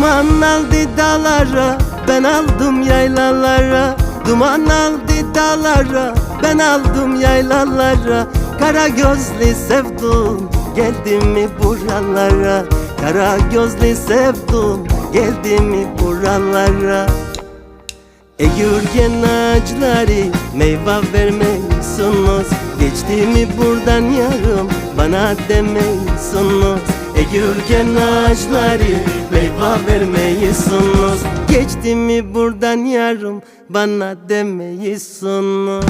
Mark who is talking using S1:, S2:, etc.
S1: Duman aldı dağlara Ben aldım yaylalara. Duman aldı dağlara Ben aldım yaylalara. Kara gözlü sevdum Geldi mi buralara? Kara gözlü sevdum Geldi mi buralara? Eğirgen ağaçları meyve vermiyorsunuz Geçti mi buradan yarım bana demiyorsunuz Eğirgen ağaçları meyve vermiyorsunuz Geçti mi buradan yarım bana demiyorsunuz